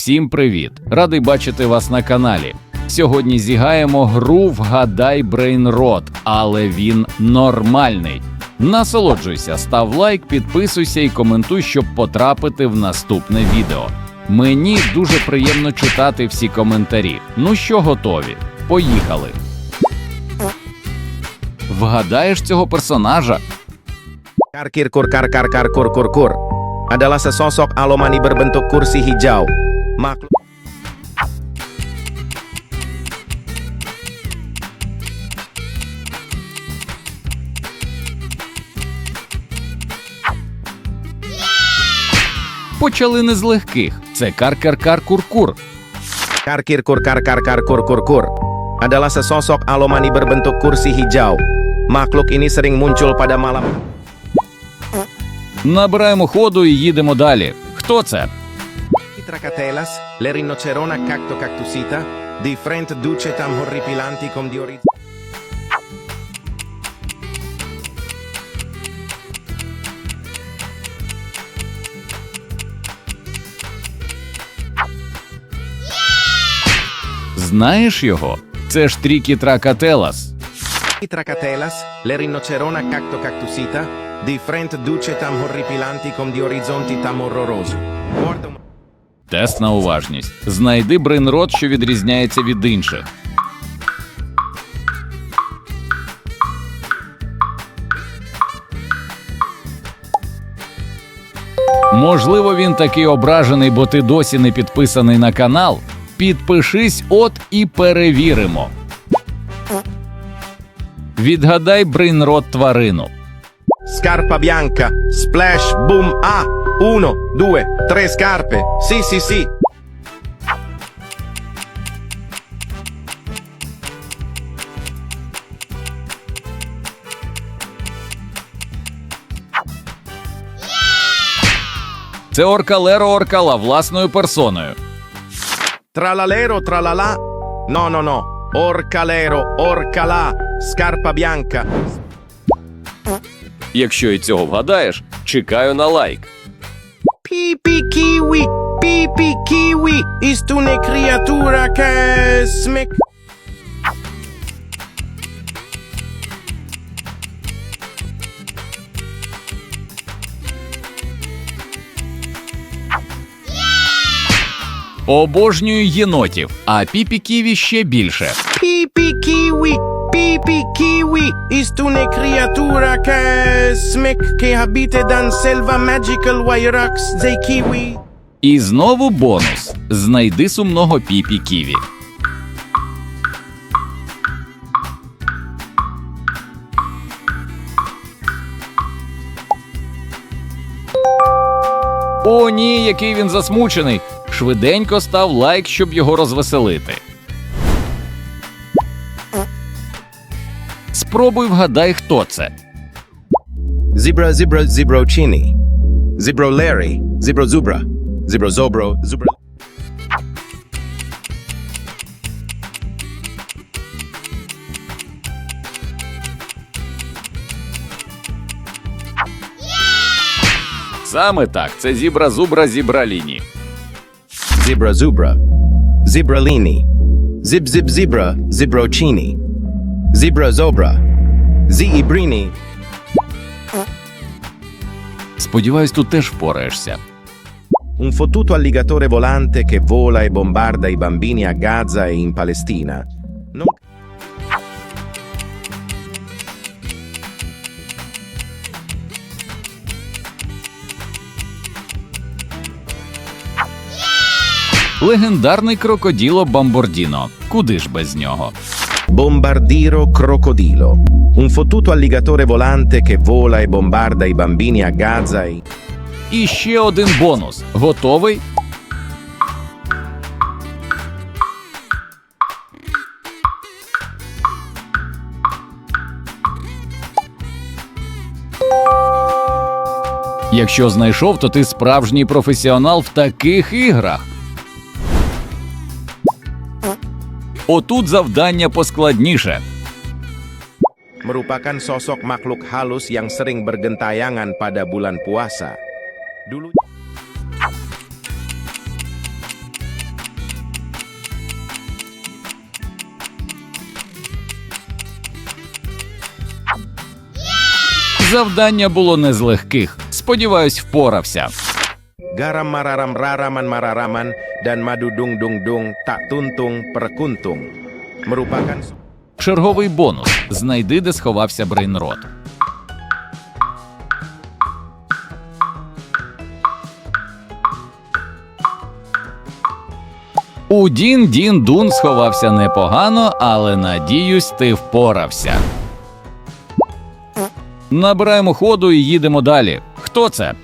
Всім привіт! Радий бачити вас на каналі. Сьогодні зігаємо гру Вгадай Брейнрот, але він нормальний. Насолоджуйся, став лайк, підписуйся і коментуй, щоб потрапити в наступне відео. Мені дуже приємно читати всі коментарі. Ну що, готові? Поїхали! Вгадаєш цього персонажа? Karkir-kur kar-kar-kar kur-kur-kur adalah sesosok alomani berbentuk kursi hijau. Makhluk Почали не з легких. Це кар-кар-кар-кур-кур. Karkir-kur kar-kar-kar kur-kur-kur adalah sesosok alomani berbentuk kursi hijau. Makhluk ini sering muncul pada malam Набираємо ходу і їдемо далі. Хто це? Tracatelas, le rinocerona cactocactusita, di frent duce tam horripilanti com di oriz... Знаєш його? Це ж Трікі Tracatelas, le rinocerona cactocactusita, di frent duce tam horripilanti com di orizzonti tam horroroso. Тест на уважність. Знайди брейнрот, що відрізняється від інших. Можливо, він такий ображений, бо ти досі не підписаний на канал. Підпишись от і перевіримо. Відгадай брейнрот тварину. Scarpa bianca, splash, boom, ah! Uno, due, tre scarpe, sì sì sì. Це Оркалеро Оркала власною персоною. Tralalero, tralala. No, no, no. Orcalero, orcalà, scarpa bianca. Якщо і цього вгадаєш, чекаю на лайк. Pipi kiwi, pipi kiwi, isto una criatura che smic... Обожнюю єнотів, а піпі ківі ще більше. Kiwi, pipi kiwi, isto una criatura che smic che habita dan selva magical wyrax dei kiwi. І знову бонус: знайди сумного піпі ківі. О, ні, який він засмучений. Швиденько став лайк, щоб його розвеселити. Спробуй вгадай, хто це. Zebro Larry, zebro zubra. Zebro zobro, zubra. Саме так, це зібра зубра зібраліні. Zebra zubra. Zebralini. Zib zib zebra, zobra. Ziibrini. Сподіваюсь, тут теж впораєшся. Un fottuto alligatore volante che vola e bombarda i bambini a Gaza e in Palestina. Non Легендарний крокоділо Бамбордіно. Куди ж без нього? Bombardiro crocodilo. Un fottuto alligatore volante che vola e bombarda i bambini a Gaza e... І ще один бонус. Готовий? Якщо знайшов, то ти справжній професіонал в таких іграх. Отут завдання поскладніше. Merupakan sosok makhluk halus yang sering bergentayangan pada bulan puasa. Dulu Завдання було не з легких. Сподіваюсь, впорався. Гарам марарамрараман марараман dan madu dung dung dung tak tuntung perkuntung. Merupakan Черговий бонус: знайди, де сховався брейнрот. У Дін Дін Дун сховався непогано, але надіюсь, ти впорався. Набираємо ходу і їдемо далі. Хто це?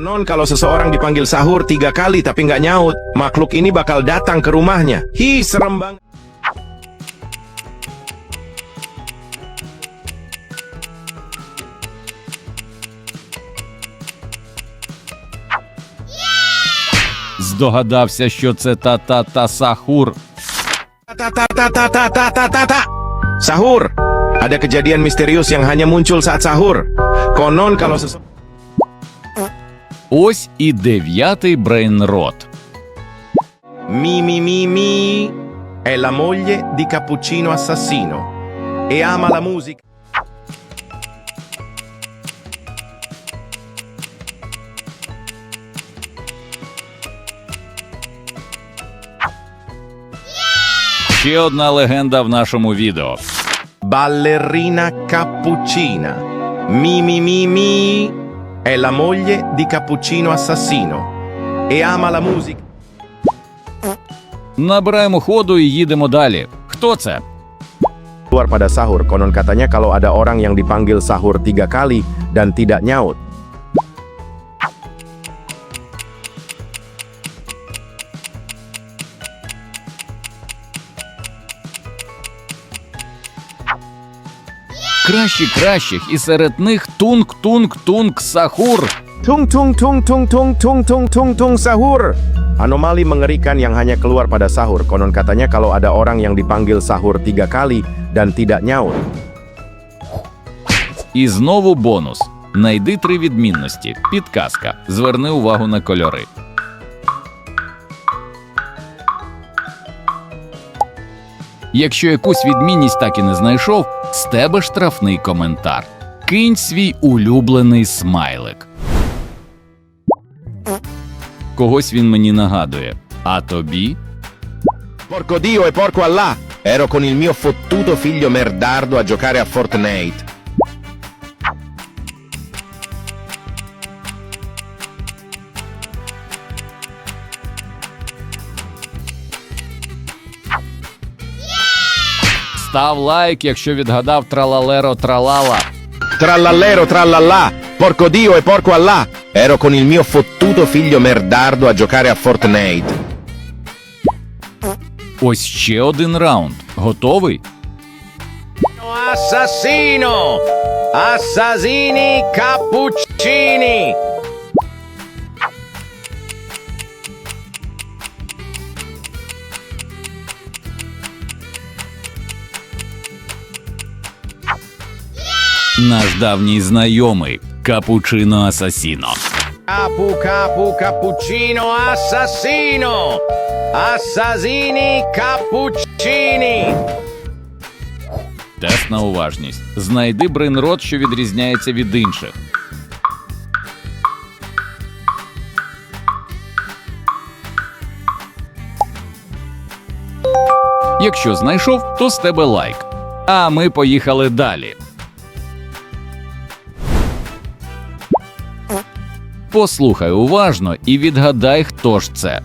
Konon kalau seseorang dipanggil sahur tiga kali tapi nggak nyaut, makhluk ini bakal datang ke rumahnya. Hi, serem banget. Здогадався, що це та-та-та сахур. Ta-ta-ta-ta-ta-ta-ta-ta. Sahur. Ada kejadian misterius yang hanya muncul saat sahur. Konon kalau seseorang Ось і дев'ятий брейнрот. Mi mi mi mi è la moglie di Cappuccino Assassino e ama la musica. Ще одна легенда в нашому відео. Ballerina Cappuccina. Mi mi mi mi è la moglie di Cappuccino Assassino e ama la musica. Набираємо ходу і їдемо далі. Хто це? Keluar pada sahur, konon katanya kalau ada orang yang dipanggil sahur tiga kali dan tidak nyaut. найкращі кращих, і серед них Тунг-Тунг-Тунг Сахур. Tung-tung-tung-tung-tung-tung-tung-tung sahur. Anomali mengerikan yang hanya keluar pada sahur. Konon katanya kalau ada orang yang dipanggil sahur tiga kali dan tidak nyaur. І знову бонус. Найди три відмінності. Підказка. Зверни увагу на кольори. Якщо якусь відмінність так і не знайшов, з тебе штрафний коментар. Кинь свій улюблений смайлик. Когось він мені нагадує. А тобі? Porco Dio e porco Allah! Ero con il mio fottuto figlio merdardo a giocare a Fortnite. Став лайк, якщо відгадав тралалеро тралала. Trallallero trallallà! Porco Dio e porco Allah! Ero con il mio fottuto figlio merdardo a giocare a Fortnite. Ось ще один раунд. Готовий? Assassino! Assassini cappuccini! Наш давній знайомий Капучино Асасіно. Capu capu cappuccino assassino! Assassini cappuccini! Тест на уважність. Знайди брейнрот, що відрізняється від інших. Якщо знайшов, то з тебе лайк. А ми поїхали далі. Послухай уважно і відгадай, хто ж це.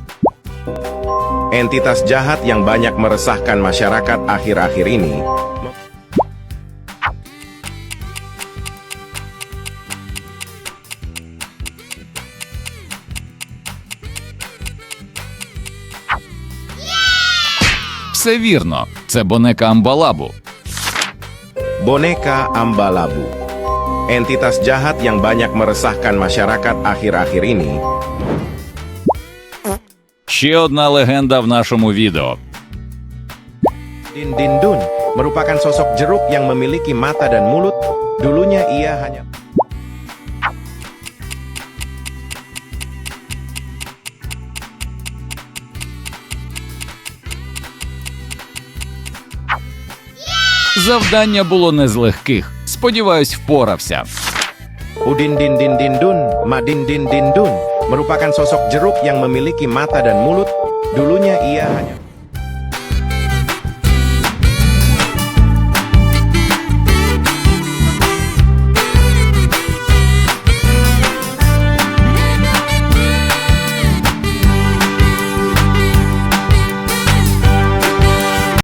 Entitas jahat yang banyak meresahkan masyarakat akhir-akhir ini Все вірно, це Бонека Амбалабу. Boneka Ambalabu Entitas jahat yang banyak meresahkan masyarakat akhir-akhir ini Ще одна легенда в нашому відео. Din Din Dun merupakan sosok jeruk yang memiliki mata dan mulut. Dulunya ia hanya Завдання було не з легких. Сподіваюсь, впорався. Udin din din din dun, Madin din din dun merupakan sosok jeruk yang memiliki mata dan mulut. Dulunya ia hanya